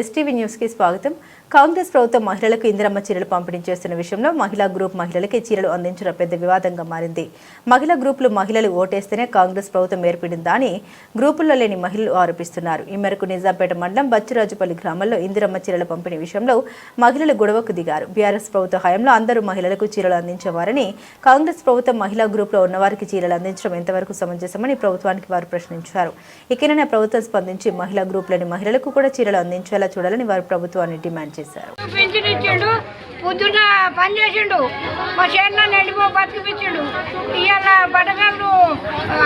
STV న్యూస్కి స్వాగతం. కాంగ్రెస్ ప్రభుత్వం మహిళలకు ఇందిరమ్మ చీరలు పంపిణీ చేస్తున్న విషయంలో మహిళా గ్రూప్ మహిళలకి చీరలు అందించడం పెద్ద వివాదంగా మారింది. మహిళా గ్రూపులు మహిళలు ఓటేస్తేనే కాంగ్రెస్ ప్రభుత్వం ఏర్పడిందా అని గ్రూపుల్లో లేని మహిళలు ఆరోపిస్తున్నారు. ఈ మేరకు నిజాంపేట మండలం బచ్చిరాజుపల్లి గ్రామంలో ఇందిరమ్మ చీరల పంపిణీ విషయంలో మహిళలు గొడవకు దిగారు. బీఆర్ఎస్ ప్రభుత్వ హయాంలో అందరూ మహిళలకు చీరలు అందించేవారని కాంగ్రెస్ ప్రభుత్వం మహిళా గ్రూపులో ఉన్నవారికి చీరలు అందించడం ఎంతవరకు సమంజసమని ప్రభుత్వానికి వారు ప్రశ్నించారు. ఇకనైనా ప్రభుత్వం స్పందించి మహిళా గ్రూపులని మహిళలకు కూడా చీరలు అందించేలా చూడాలని వారు ప్రభుత్వాన్ని డిమాండ్ చేశారు. పొద్దున్న పని చేసిండు. మా చేనులో ఎండిపో బతికిపించిండు ఇవాళ బట్టగాళ్ళు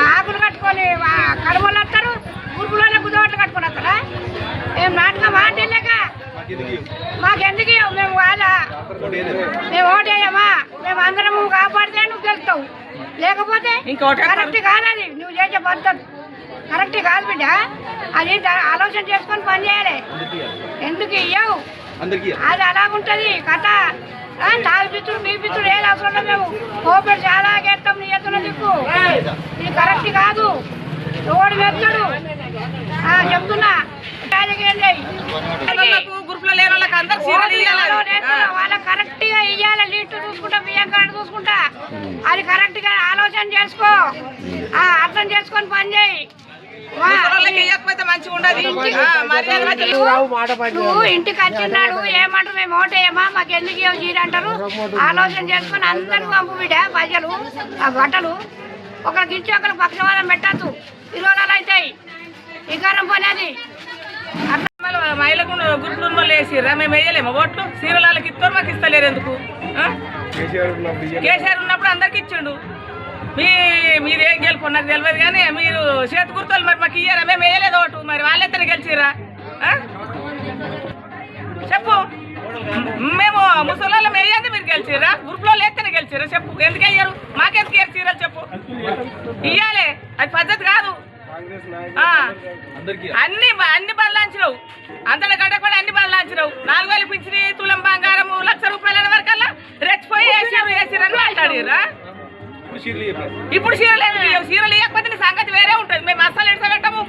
ఆకులు కట్టుకొని ఆ, కడవలు వస్తారు గురుపులోనే గుద్దవట్లు కట్టుకొని వస్తారా మేము నాటకం ఆంటీలేక మాకెందుకు? మేము వాళ్ళ మేము ఓటేయమా మేము అందరం కాపాడితే నువ్వు గెలుస్తావు. లేకపోతే కరెక్ట్ కాదది నువ్వు చేసే పద్ధతి. కరెక్ట్ కాదు బిడ్డ. అది ఆలోచన చేసుకొని పని చేయాలి. ఎందుకు ఇయ్యవు అది అలాగుంటది కథ. ఆ, తాగి పిచ్చుడు మీ పిచ్చుడు ఏది అవసరం మేము. కోపెడు చాలా గెత్తాం నీ ఎత్తున దిక్కు. ఇది కరెక్ట్ కాదు. ఎవడు మెచ్చాడు ఆ, చెప్తున్నా. కరెక్ట్గా ఇయ్యాలి. చూసుకుంటా బియ్యం కార్డు చూసుకుంటా. అది కరెక్ట్గా ఆలోచన చేసుకో. ఆ, అర్థం చేసుకొని పని చేయి. నువ్వు ఇంటికి వచ్చినాడు ఏమంటారు మేము ఓటేయమా మాకు ఎందుకు అంటారు? ఆలోచన చేసుకొని అందరూ పంపు బిడ్డ ప్రజలు ఆ బట్టలు. ఒకరికి ఇచ్చి ఒకరికి పక్షవాదం పెట్టద్దు. విరోధాలు అవుతాయి. వికారం పని అది మళ్ళీ మహిళకు ఉన్న వాళ్ళు వేసిర్రా? మేము వేయలేము ఓట్లు? సీరియల్ వాళ్ళకి ఇస్తారు మాకు ఇస్తలేరు ఎందుకు? ఆ? కేసీఆర్ ఉన్నప్పుడు అందరికి ఇచ్చిండు. మీ మీరు ఏం గెలుపు నాకు తెలియదు కానీ మీరు చేతి గుర్తులు మరి మాకు ఇయ్యారా? మేము వేయలేదు ఓటు. మరి వాళ్ళిద్దరు గెలిచిరా చెప్పు. మేము ముసలి వేయండి మీరు గెలిచిరా గ్రూప్లో లేస్తేనే గెలిచిరా చెప్పు. ఎందుకు అయ్యారు మాకెందుకు ఇయ్యారు చీరలు చెప్పు. ఇయ్యాలి. అది పద్ధతి కాదు. అన్ని అన్ని బదలాంచినవు అంతటి అంతటా కూడా అన్ని బదలాంచినవు నాలుగు వేలు పిచ్చిని తులం బంగారము లక్ష రూపాయల వరకల్లా రెచ్చిపోయి వేసారు వేసిరని మాట్లాడిరా ఇప్పుడు లేవు. చీరలు ఇవ్వకపోతే నీ సంగతి వేరే ఉంటుంది. మేము అస్సలు ఎడసబెట్టము